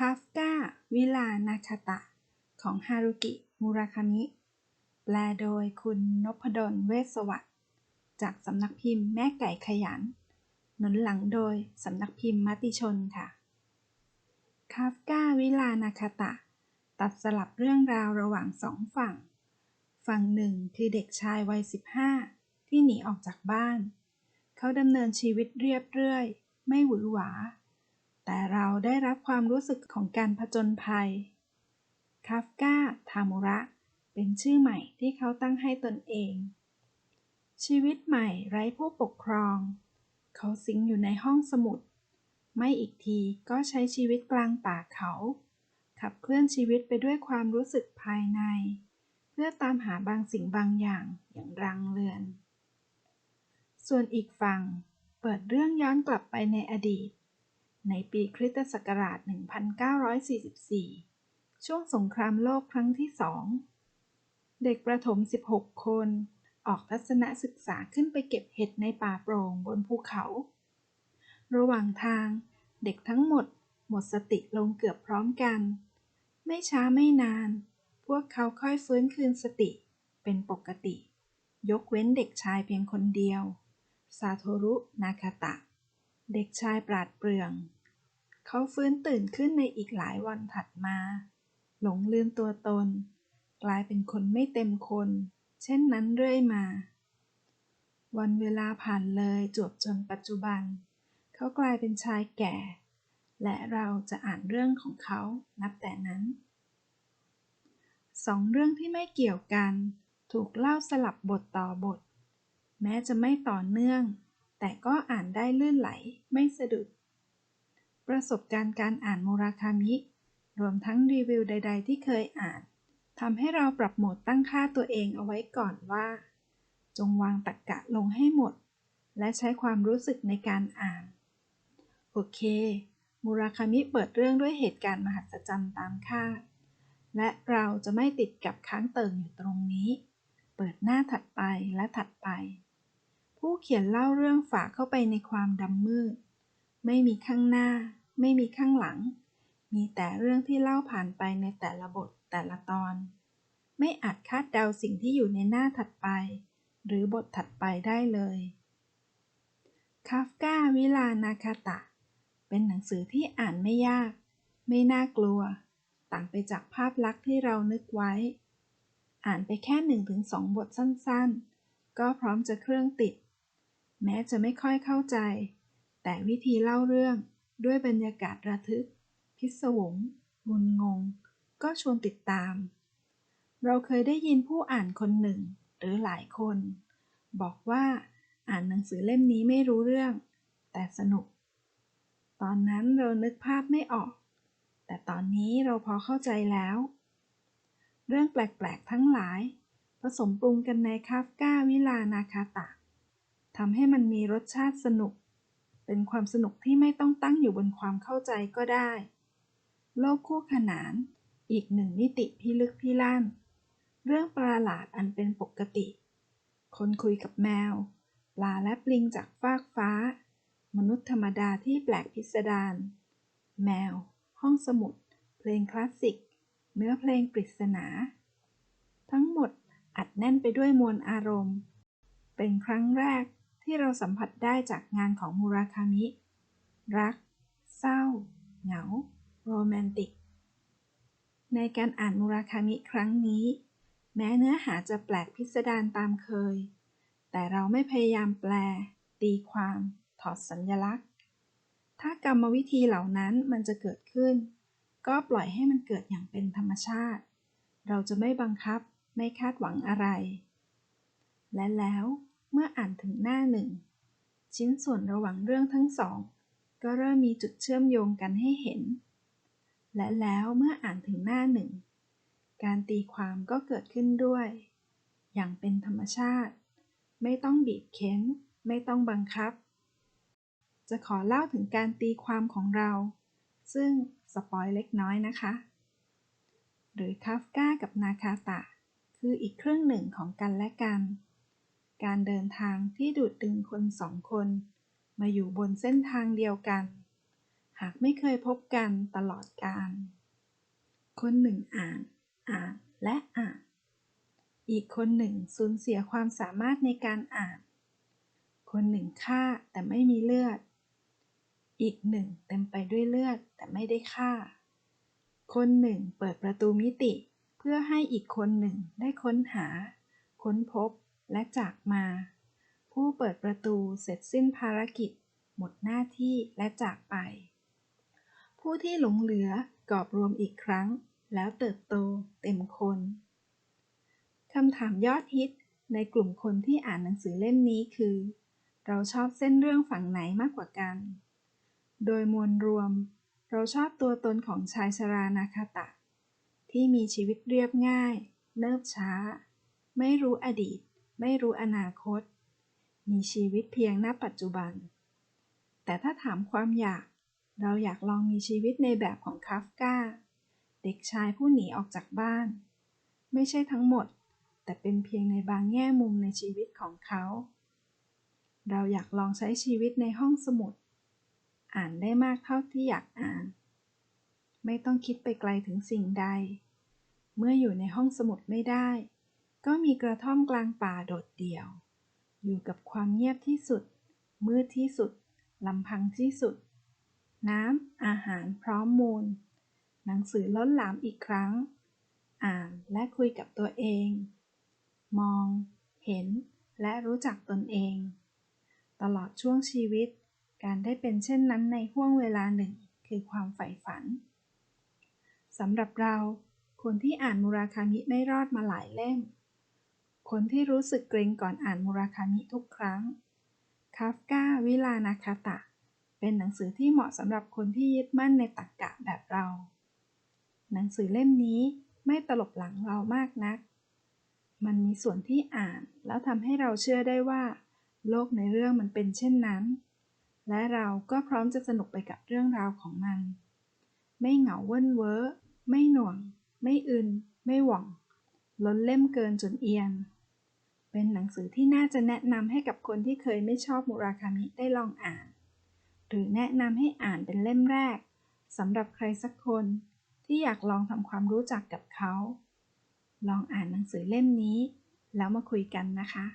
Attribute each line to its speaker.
Speaker 1: คาฟกาวิลานาคาตะ ของฮารุกิ มุราคามิ แปลโดยคุณนพดล เวชสวัสดิ์ จากสำนักพิมพ์แม่ไก่ขยัน หนุนหลังโดยสำนักพิมพ์มติชนค่ะ คาฟกาวิลานาคาตะ ตัดสลับเรื่องราวระหว่างสองฝั่ง ฝั่งหนึ่งคือเด็กชายวัย 15 ที่หนีออกจากบ้าน เขาดำเนินชีวิตเรียบเรื่อย ไม่หวือหวา แต่เราได้รับความรู้สึกของการผจญภัยคาฟกาทามุระ เป็นชื่อใหม่ที่เขาตั้งให้ตนเอง ชีวิตใหม่ไร้ผู้ปกครอง เขาสิงอยู่ในห้องสมุด ไม่อีกทีก็ใช้ชีวิตกลางป่าเขา ขับเคลื่อนชีวิตไปด้วยความรู้สึกภายใน เพื่อตามหาบางสิ่งบางอย่างอย่างรังเรือน ส่วนอีกฝั่ง เปิดเรื่องย้อนกลับไปในอดีต ในปีคริสตศักราช 1944 ช่วงสงครามโลกครั้งที่สอง เด็กประถม 16 คน ออกทัศนศึกษาขึ้นไปเก็บเห็ดในป่าโปร่งบนภูเขา ระหว่างทางเด็กทั้งหมดหมดสติลงเกือบพร้อมกัน ไม่ช้าไม่นาน พวกเขาค่อยฟื้นคืนสติเป็นปกติ ยกเว้นเด็กชายเพียงคนเดียว ซาโทรุ นาคาตะ เด็กชายปราดเปรื่อง เขาฟื้นตื่นขึ้นในอีกหลายวันถัดมา หลงลืมตัวตน กลายเป็นคนไม่เต็มคน เช่นนั้นเรื่อยมา วันเวลาผ่านเลยจวบจนปัจจุบัน เขากลายเป็นชายแก่ และเราจะอ่านเรื่องของเขานับแต่นั้นสองเรื่องที่ไม่เกี่ยวกัน ถูกเล่าสลับบทต่อบท แม้จะไม่ต่อเนื่อง แต่ก็อ่านได้ลื่นไหลไม่สะดุด ประสบการณ์การอ่านมูราคามิ รวมทั้งรีวิวใด ๆ ที่เคยอ่านทำให้เราปรับโหมดตั้งค่าตัวเองเอาไว้ก่อนว่า จงวางตรรกกะลงให้หมด และใช้ความรู้สึกในการอ่าน โอเค มูราคามิเปิดเรื่องด้วยเหตุการณ์มหัศจรรย์ตามคาด และเราจะไม่ติดกับค้างเติ่งอยู่ตรงนี้ เปิดหน้าถัดไปและถัดไป ผู้เขียนเล่าเรื่องฝากเข้าไปในความดำมืด ไม่มีข้างหน้า ไม่มีข้างหลัง มีแต่เรื่องที่เล่าผ่านไปในแต่ละบทแต่ละตอน ไม่อาจคาดเดาสิ่งที่อยู่ในหน้าถัดไป หรือบทถัดไปได้เลยคาฟกาวิลานาคาตะ เป็นหนังสือที่อ่านไม่ยาก ไม่น่ากลัว ต่างไปจากภาพลักษณ์ที่เรานึกไว้ อ่านไปแค่หนึ่งถึงสองบทสั้นๆ ก็พร้อมจะเครื่องติด แม้จะไม่ค่อยเข้าใจ แต่วิธีเล่าเรื่องด้วยบรรยากาศระทึก พิศวง งุนงง ก็ชวนติดตาม เราเคยได้ยินผู้อ่านคนหนึ่ง หรือหลายคน บอกว่าอ่านหนังสือเล่มนี้ไม่รู้เรื่อง แต่สนุก ตอนนั้นเรานึกภาพไม่ออก แต่ตอนนี้เราพอเข้าใจแล้ว เรื่องแปลก ๆ ทั้งหลาย ผสมปรุงกันในคาฟก้าวิลานาคาตะทำให้มันมีรสชาติสนุก เป็นความสนุกที่ไม่ต้องตั้งอยู่บนความเข้าใจก็ได้ โลกคู่ขนาน อีกหนึ่งมิติพิลึกพิลั่น เรื่องประหลาดอันเป็นปกติ คนคุยกับแมว ปลาและปลิงจากฟากฟ้า มนุษย์ธรรมดาที่แปลกพิสดาร แมว ห้องสมุด เพลงคลาสสิก เนื้อเพลงปริศนา ทั้งหมดอัดแน่นไปด้วยมวลอารมณ์ เป็นครั้งแรก ที่เราสัมผัสได้จากงานของมูราคามิ รัก เศร้า เหงา โรแมนติก ในการอ่านมูราคามิครั้งนี้ แม้เนื้อหาจะแปลกพิสดารตามเคย แต่เราไม่พยายามแปล ตีความ ถอดสัญญลักษณ์ ถ้ากรรมวิธีเหล่านั้นมันจะเกิดขึ้น ก็ปล่อยให้มันเกิดอย่างเป็นธรรมชาติ เราจะไม่บังคับ ไม่คาดหวังอะไร และแล้ว เมื่ออ่านถึงหน้าหนึ่ง ชิ้นส่วนระหว่างเรื่องทั้งสอง ก็เริ่มมีจุดเชื่อมโยงกันให้เห็น และแล้วเมื่ออ่านถึงหน้าหนึ่ง การตีความก็เกิดขึ้นด้วย อย่างเป็นธรรมชาติ ไม่ต้องบีบเค้น ไม่ต้องบังคับ จะขอเล่าถึงการตีความของเรา ซึ่งสปอยเล็กน้อยนะคะ หรือคาฟก้ากับนาคาตะ คืออีกครึ่งหนึ่งของกันและกัน การเดินทางที่ดูดดึงคนสองคนมาอยู่บนเส้นทางเดียวกัน หากไม่เคยพบกันตลอดกาลคนหนึ่งอ่าน อ่านและอ่าน อีกคนหนึ่งสูญเสียความสามารถในการอ่าน คนหนึ่งฆ่าแต่ไม่มีเลือด อีกหนึ่งเต็มไปด้วยเลือดแต่ไม่ได้ฆ่า คนหนึ่งเปิดประตูมิติเพื่อให้อีกคนหนึ่งได้ค้นหา ค้นพบ และจากมา ผู้เปิดประตูเสร็จสิ้นภารกิจ หมดหน้าที่และจากไป ผู้ที่หลงเหลือกอบรวมอีกครั้ง แล้วเติบโตเต็มคนคำถามยอดฮิตในกลุ่มคนที่อ่านหนังสือเล่มนี้คือ เราชอบเส้นเรื่องฝั่งไหนมากกว่ากัน โดยมวลรวม เราชอบตัวตนของชายชรานาคาตะ ที่มีชีวิตเรียบง่าย เนิบช้า ไม่รู้อดีต ไม่รู้อนาคต มีชีวิตเพียงณปัจจุบัน แต่ถ้าถามความอยาก เราอยากลองมีชีวิตในแบบของคาฟกาเด็กชายผู้หนีออกจากบ้าน ไม่ใช่ทั้งหมด แต่เป็นเพียงในบางแง่มุมในชีวิตของเขา เราอยากลองใช้ชีวิตในห้องสมุด อ่านได้มากเท่าที่อยากอ่าน ไม่ต้องคิดไปไกลถึงสิ่งใด เมื่ออยู่ในห้องสมุดไม่ได้ ก็มีกระท่อมกลางป่าโดดเดี่ยว อยู่กับความเงียบที่สุด มืดที่สุดลำพังที่สุด น้ำ อาหารพร้อมมูล หนังสือล้นหลามอีกครั้ง อ่านและคุยกับตัวเอง มอง เห็น และรู้จักตนเอง ตลอดช่วงชีวิต การได้เป็นเช่นนั้นในห่วงเวลาหนึ่งคือความใฝ่ฝันสำหรับเรา คนที่อ่านมุราคามิไม่รอดมาหลายเล่ม คนที่รู้สึกเกรงก่อนอ่านมุราคามิทุกครั้ง คาฟกาวิลานาคาตะ เป็นหนังสือที่เหมาะสำหรับคนที่ยึดมั่นในตรรกกะแบบเรา หนังสือเล่มนี้ไม่ตลบหลังเรามากนัก มันมีส่วนที่อ่านแล้วทำให้เราเชื่อได้ว่า โลกในเรื่องมันเป็นเช่นนั้น และเราก็พร้อมจะสนุกไปกับเรื่องราวของมัน ไม่เหงาเว้นเว้อ ไม่หน่วง ไม่อึน ไม่หว่องล้นเล่มเกินจนเอียน เป็นหนังสือที่น่าจะแนะนำให้กับคนที่เคยไม่ชอบมุราคามิได้ลองอ่าน หรือแนะนำให้อ่านเป็นเล่มแรกสำหรับใครสักคนที่อยากลองทำความรู้จักกับเขา ลองอ่านหนังสือเล่มนี้ แล้วมาคุยกันนะคะ